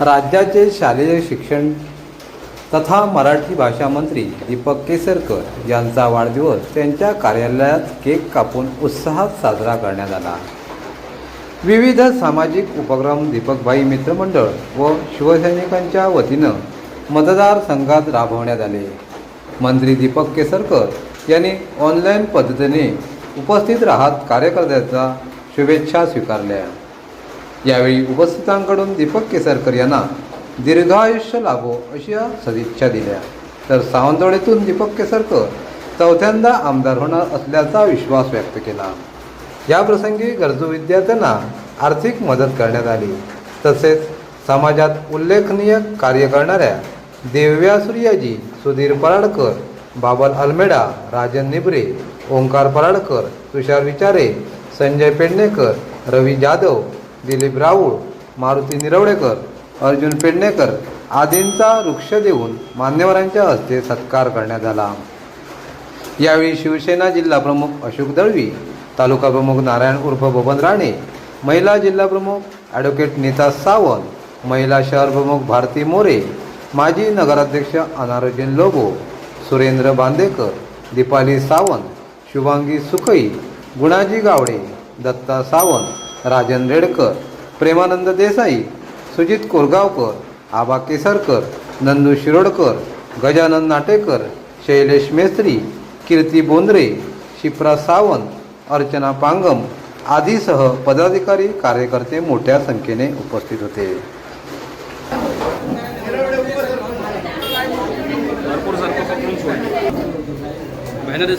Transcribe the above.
राज्याचे शालेय शिक्षण तथा मराठी भाषा मंत्री दीपक केसरकर यांचा वाढदिवस त्यांच्या कार्यालयात केक कापून उत्साहात साजरा करण्यात आला. विविध सामाजिक उपक्रम दीपकभाई मित्रमंडळ व शिवसैनिकांच्या वतीनं मतदारसंघात राबवण्यात आले. मंत्री दीपक केसरकर यांनी ऑनलाईन पद्धतीने उपस्थित राहत कार्यकर्त्याचा शुभेच्छा स्वीकारल्या. यावेळी उपस्थितांकडून दीपक केसरकर यांना दीर्घायुष्य लाभो अशा सदिच्छा दिल्या. तर सावंतवाडीतून दीपक केसरकर चौथ्यांदा आमदार होणार असल्याचा विश्वास व्यक्त केला. याप्रसंगी गरजू विद्यार्थ्यांना आर्थिक मदत करण्यात आली. तसेच समाजात उल्लेखनीय कार्य करणाऱ्या देव्या सूर्याजी सुधीर पराडकर बाबल अल्मेडा राजन निबरे ओंकार पराडकर तुषार विचारे संजय पेडणेकर रवी जाधव दिलीप राऊळ मारुती निरवडेकर अर्जुन पेडणेकर आदींचा वृक्ष देऊन मान्यवरांच्या हस्ते सत्कार करण्यात आला. यावेळी शिवसेना जिल्हा प्रमुख अशोक दळवी तालुका प्रमुख नारायण उर्फ बबन राणे महिला जिल्हा प्रमुख ॲडव्होकेट नीता सावंत महिला शहर प्रमुख भारती मोरे माजी नगराध्यक्ष अनारोजन लोबो सुरेंद्र बांदेकर दीपाली सावंत शुभांगी सुखई गुणाजी गावडे दत्ता सावंत राजन रेडकर प्रेमानंद देसाई सुजित कोरगावकर आबा केसरकर नंदू शिरोडकर गजानन नाटेकर शैलेश मेस्त्री कीर्ती बोंद्रे शिप्रा सावंत अर्चना पांगम आदीसह पदाधिकारी कार्यकर्ते मोठ्या संख्येने उपस्थित होते. बॅनर